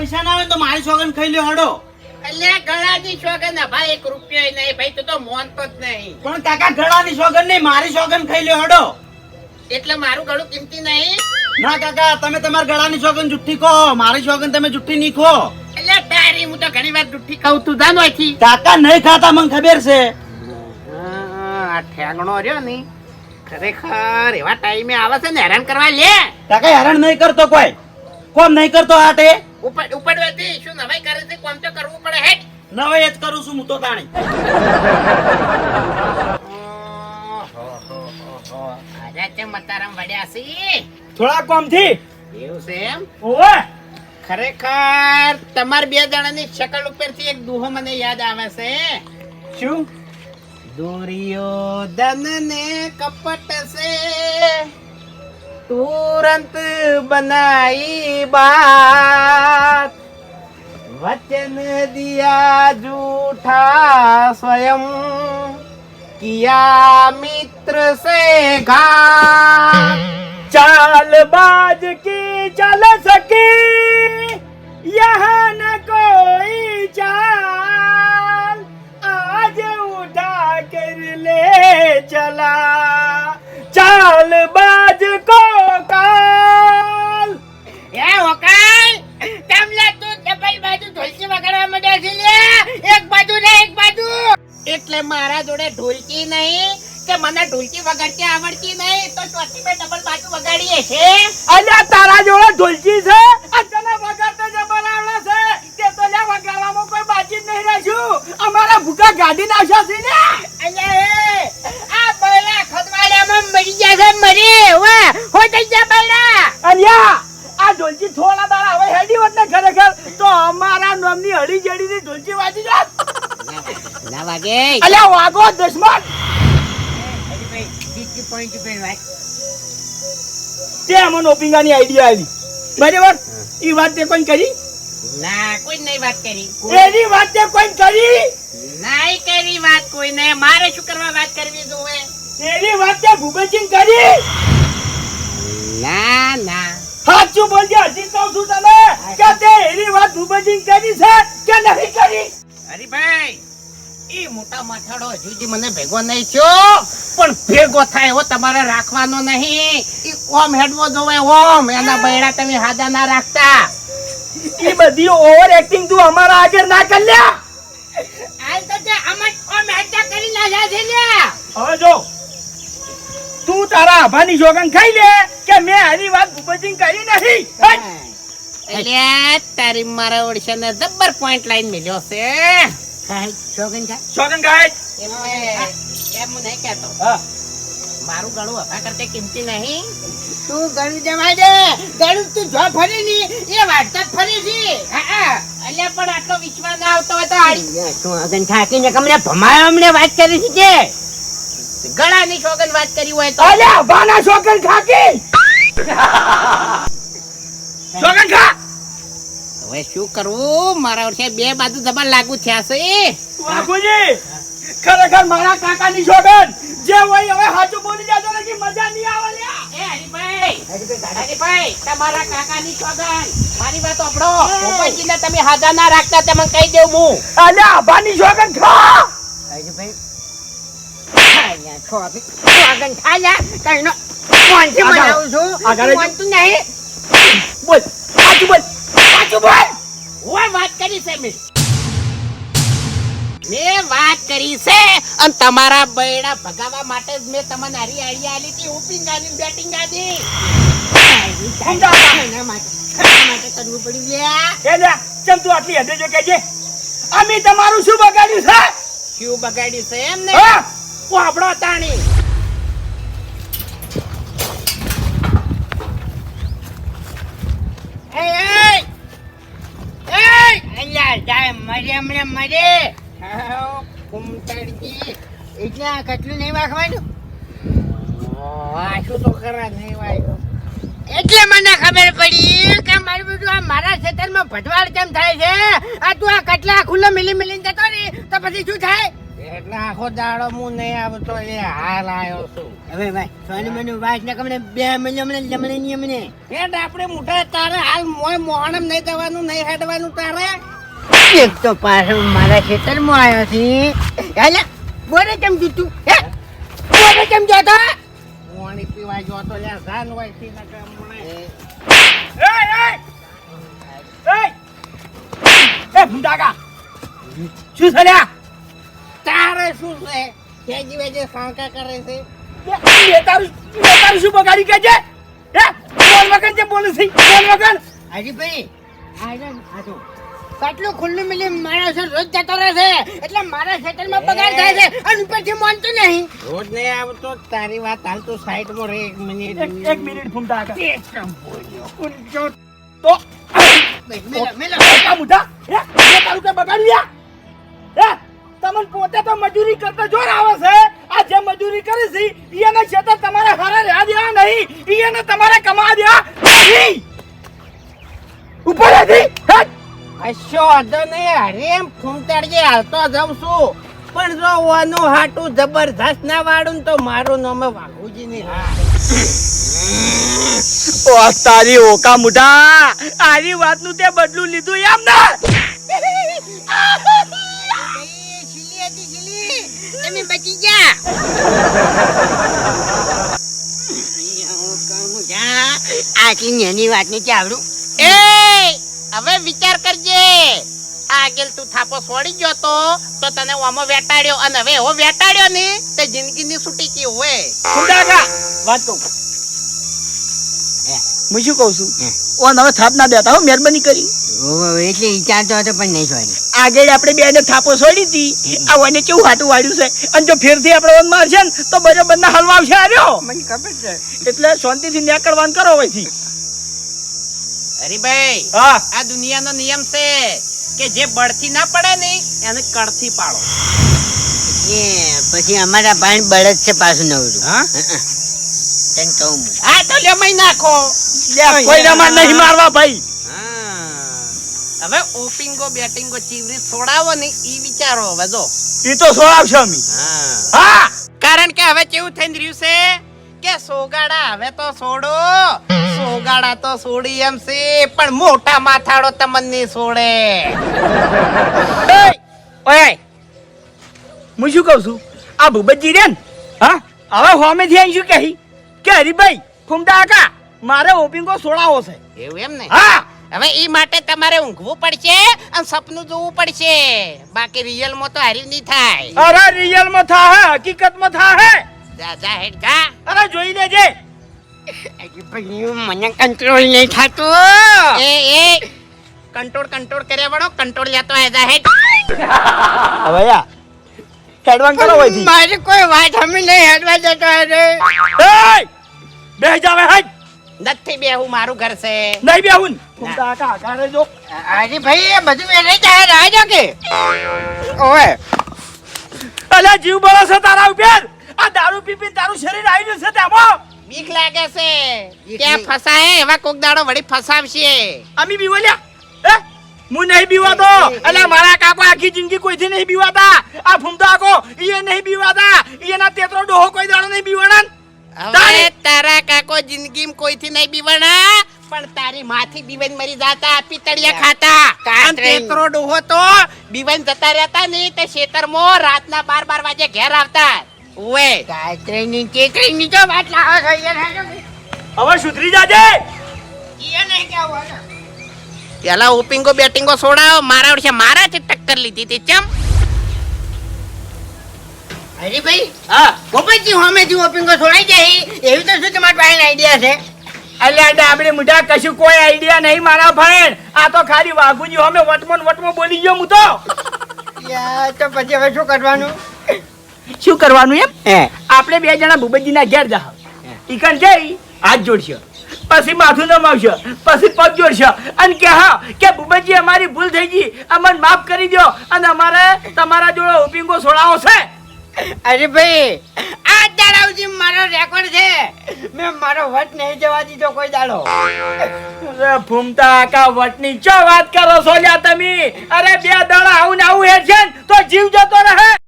પૈસા ના આવે તો મારી સોગન ખાઈ લ્યો હડો. એટલે ગળાની સોગંદ ભાઈ એક રૂપિયો નહીં ભાઈ તું તો મોનતો જ નહીં. પણ કાકા ગળાની સોગન નહીં મારી સોગન ખાઈ લ્યો હડો. એટલે મારું ગળું કિંમતી નહીં. ના કાકા તમે તમારા ગળાની સોગન જુઠ્ઠી કહો. મારી સોગન તમે જુઠ્ઠી નહીં કહો એટલે તારી હું તો ઘણી વાર જુઠ્ઠી ખાઉં તું. જાણો અહીંથી. કાકા નહીં ખાતા મને ખબર છે. આ ઠેંગણો રહ્યો નહીં ખરેખર એવા ટાઈમે આવે છે ને હેરાન કરવા લે. કાકા હેરાન નહીં કરતો કોઈ. કોમ નહીં કરતો આટે ઉપર ઉપડવાથી શું નવાઈ કરે છે? કોમ તો કરવું પડે હેટ નવે જ કરું છું હું તો તાણી. આજે તે મતારામ વડ્યા છે? થોડા કોમથી એવું છે એમ? ઓવે. ખરેખર તમાર બે જણાની શકલ ઉપરથી એક દુહો મને યાદ આવે છે. શું? દુર્યોધન ને કપટ से ઉપરાંત બનાઈ બાત. વચન દિયા જૂઠા સ્વયં. કિયા મિત્ર સે ઘા ચાલ બાજ કી ચલ સકી. યહ એટલે મારા જોડે ઢોલકી નહીં કે મને ઢોલકી વગાડતી આવડતી નહીં તો ચોથી મેં ડબલ બાજુ વગાડીએ છે. અલ્યા તારા જોડે ઢોલકી છે? તને વગાડતો જબર આવડે છે તે તો લે વગાડવામાં કોઈ બાજી નહીં રાખ્યું. અમારા ભૂકા ગાડી નાખ્યા છે ને અલ્યા એ આ બૈરા ખદવાડામાં મરી ગયા છે મરી વાહ હો થઈ ગયા બૈરા અલ્યા આ ઢોલકી થોડા દાડા હવે હેડી હોત ને ખરેખર તો અમારા નામની હળી જેડીની ઢોલકી વાજી જાત ના વાગે અલ્યા વાગો દુશ્મન તે અમને ઓપિંગાની આઈડિયા આવી. બરાબર? એ વાત તે કોઈ કરી? ના. કોઈ નહીં વાત કરી. એની વાત તે કોઈ કરી? નહીં કરી વાત કોઈ ને મારે શું કરવા વાત કરવી જોવે? એની વાત તે ભૂપતસિંહ કરી? ના ના. સાચું બોલજે હજી કહું છું તને કે તે એની વાત ભૂપતસિંહ કરી છે કે નહીં કરી? હરીભાઈ ઈ મોટા માથાડો હજુ મને ભેગો નહીં થયો. પણ ભેગો થાય એવો તમારે રાખવાનો નહીં. ઈ ઓમ હેડવો જોવે ઓમ. એના બૈડા તમે હાદા ના રાખતા. ઈ બધી ઓવર એક્ટિંગ તું અમારા આગળ ના કર લ્યા આલ તો તે આમાં ઓમ હેડતા કરી નાખ્યા છે લ્યા હવે જો તું તારા આભાની જોગન ખાઈ લે કે મેં આની વાત ભૂપતસિંહ કરી નથી! એટલે તારી મારા ઓડિશાને જબ્બર પોઈન્ટ લાઈન મળ્યો છે. કાંઈ શોગન કા ખાય એમ મેં- એમ હું નહીં કહેતો. મારું ગળું હફા કરતે કિંમતી નહીં. તું ગળું જવા દે. ગળું તું જો ફરી ની એ વાટતા જ ફરી છી હા, હા. અલ્યા પણ આટલો વિશ્વાસ ના આવતો હોય તો આડી તું અગન થાકીને કમને ભમાયો અમને વાત કરી છે કે? ગળાની શોગન વાત કરી હોય તો. ખાકી! જોગન ખા! હવે શું કરવું? મારા વર્ષે બે બાજુ દબાણ લાગુ થયા છે. બાપુજી ખરેખર મારા કાકાની જોગન જે હોય હવે સાચું બોલી જાતો મજા નહીં આવે લ્યા. એ હરીભાઈ હરીભાઈ તમારા કાકાની સોગન મારી વાત સાંભળો. તમે હાજા ના રાખતા તે કહી દેવું હું. આભાની જોગન ખા! હરીભાઈ. કઈનો. છું. નહીં. બોલ સાચું બોલ. સાચું વાત કરી છે મેં મેં વાત કરી છે અને તમારા બૈડા ભગાવવા માટે જ મેં તમને હારી આઈડિયા આલી હતી ઓપિંગ આલી બેટિંગ આલી એના માટે કરવું પડ્યું લ્યા એ ચમ તું આટલી હદે જો કહેજે અમે તમારું શું બગાડ્યું છે? શું બગાડ્યું છે એમ ને? હા? આપણો તાણી. એ અલ્યા જાય મરે હમણે મરે. હાવ, એટલે આ નહીં વાગવાનું? આ તો ખરા નહીં વાગ્યું. એટલે મને ખબર પડી કે મારું બધું આ મારા ખેતરમાં ભટવાડ કેમ થાય છે? આ તું આ કટલા ખુલ્લો મિલી મિલીને જતો રહી તો પછી શું થાય? એટલે આખો દાડો હું નહીં આવતો એ હાલ આવ્યો છું. હવે ભાઈ સોની મને વાત ના કમને બે મહિને મને જમણે ની અમને. હેડ આપણે મોટા તારે હાલ મોય મોણમ નહીં જવાનું નહીં હેડવાનું તારે. એક તો પાછો મારા ખેતરમાં આવ્યો છે. હાલે બોલે કેમ જૂતું હે? બોલે કેમ જતો? પાણી પીવા જો તો લ્યા જાન હોયથી ના કામ એ. એ એ! એ! ભૂંડાકા શું છે લ્યા? તારે શું છે? કેજી વેજે સાંકા કરે છે. એ તારું એ તારું શું બગાડી કે છે? હે? બોલ વગર જે બોલે છે. બોલ વગર. હાજી ભાઈ આજો આજો કાટલું ખુલ્લું મિલી માણસ રોજ જતો રહે છે. એટલે મારા ખેતરમાં પગાર થાય છે અને ઉપરથી માનતો નહીં. રોજ નહીં આવતો તારી વાત હાલ તો સાઈડમાં રહે એક મિનિટ. એક મિનિટ ભૂંડાકા હતા કામ બોલ્યો. તો તમને પોતે તો મજૂરી કરતા જોર આવે છે. આ જે મજૂરી કરી છે એને ખેતર તમારે હારે રહ્યા દેવા નહીં. એને તમારે કશો વાંધો નહીં હરેમ ફૂમતાડજે હાલતો જાઉં છું. પણ જો વાનું હાટું જબરજસ્ત ના વાળું તો મારું નામ વાઘુજી ની ઓ તારી ઓકા મુઢા આરી વાતનું તે બદલું લીધું એમ ના? સિલી હતી સિલી તમે બચી ગયા? આટલી નેની વાત ને ચાવડું. એ! હવે વિચાર કરજે. આગળ તું થાપો છોડી ગયો તો તો તને ઓમો વેટાડ્યો. અને હવે એવો વેટાડ્યો ને તે જિંદગીની છૂટી કી હોય. મુઢાકા વાત કહું. હું? શું કહું છું? ઓન હવે થાપ ના દેતા હો મહેરબાની કરી. એટલે વિચારતો હતો પણ નહીં છોડી આગળ આપણે બે ને થાપો છોડી હતી. આ વાને કેવું હાટું વાળ્યું છે? અને જો ફેરથી આપણે વન મારશે ને તો બરોબર ના હલવા આવશે આવ્યો મને ખબર છે. એટલે શાંતિથી નીકળવાનું કરો હોયથી હરીભાઈ આ દુનિયાનો નિયમ છે કે જે બળથી ના પડે ને એને કળથી પાડો. એ પછી અમારા ભાઈ બળદ છે પાછું નવરું. હા? તને કહું આ હા તો લેમાઈ નાખો. લે, કોઈનામાં નહીં મારવા ભાઈ. હવે ઓપિંગો બેટિંગો ચીવરી છોડાવો ને ઈ વિચારો હવે જો. ઈ તો છોડાવશે અમે. હા. હા. કારણ કે હવે કેવું થઈ રહ્યું છે કે સોગાડા હવે તો છોડો. સોગાડા તો છોડી એમ છે પણ મોટા માથાડો તમને છોડે ઓય હું શું કહું છું? આ ભૂપતજી રે ને હા હવે હોમેથી આઈ શું કહી? કે હરીભાઈ ફૂમતા કાકા મારે ઓપિંગો સોડાવો છે. એવું એમ ને? હા. હવે એ માટે તમારે ઊંઘવું પડશે અને સપનું જોવું પડશે. બાકી રિયલમાં તો હારી નહીં થાય. અરે રિયલમાં થા હે હકીકતમાં થા હે જા જા હેડ જા. અરે જોઈ લેજે. મને કંટ્રોલ નહીં થતો. એ એ. કંટ્રોલ કંટ્રોલ કર્યા વાળો કંટ્રોલ લેતો હે જા હેડ. હવે હેડવાન કરો હોયથી મારી કોઈ વાત અમે નહીં હેડવા જતો એય બે જાવે હાજ નથી બેહું મારું ઘર છે. નહીં કાકા ઘરે જો. અરે ભાઈ એ બધું એને જાય રાજો કે ઓએ અલે જીવ બળો છે તારા ઉપર. આ દારૂ પી પી તારું શરીર આવી ગયું છે તેમાં. બીક લાગે છે. ત્યાં ફસાય એવા કોક દાડો વળી ફસાવશે. અમે બીવલ્યા એ હું નહીં બીવાતો એટલે મારા કાકો આખી જિંદગી કોઈથી નહીં બીવાતા? આ ફૂમતા કાકો ઈએ નહીં બીવાતા. એના તેતરો ડોહો કોઈ દાડો નહીં બીવાના. હવે તારે- તારા કાકો જિંદગીમાં કોઈથી નહીં બીવણા પણ તારી માથી બીવન મરી જાતા પિતળિયા ખાતા. અને તેતરો ડોહો તો બીવન જતા રહેતા નહીં તે ખેતરમાં રાતના બાર બાર વાગે ઘેર આવતા. ઓએ ગાયત્રીની ચેતરીની તો વાત લાવો છો યાર હવે સુધરી જાજે. ઈ નહીં કેવું. પેલા ઓપિંગો બેટિંગો છોડાવો મારા વર્ષે જ ટક્કર લીધી હતી ચમ. અરે ભાઈ હા. ગોપાલજી હોમેથી ઓપિંગો છોડાઈ જાય એવી તો શું તમારી પાસે આઈડિયા છે? અલ્યા આપણે મુઢા કશું કોઈ આઈડિયા નહીં મારા ભાઈ. આ તો ખાલી વાઘુજી અમે વટમો વટમો બોલી ગયો હું તો. તો પછી હવે શું કરવાનું? શું કરવાનું એમ? આપણે બે જણા ભૂપતજીના ઘેર જા. ઈકણ જઈ હાથ જોડશે. પછી માથું નમાવશે. પછી પગ જોડશે. અને કે હા કે ભૂપતજી અમારી ભૂલ થઈ ગઈ. અમને માફ કરી દો અને અમારે તમારા જોડે ઓપિંગો છોડાવો છે. અરે ભાઈ આ દાડાવજી મારો રેકોર્ડ છે. મેં મારો વટ નહીં જવા દીધો કોઈ દાડો. અરે ફૂમતા આકા વટની ચો વાત કરો છો તમે? અરે બે દાડા આવું ને આવું હેડ છે તો જીવ જતો રહે.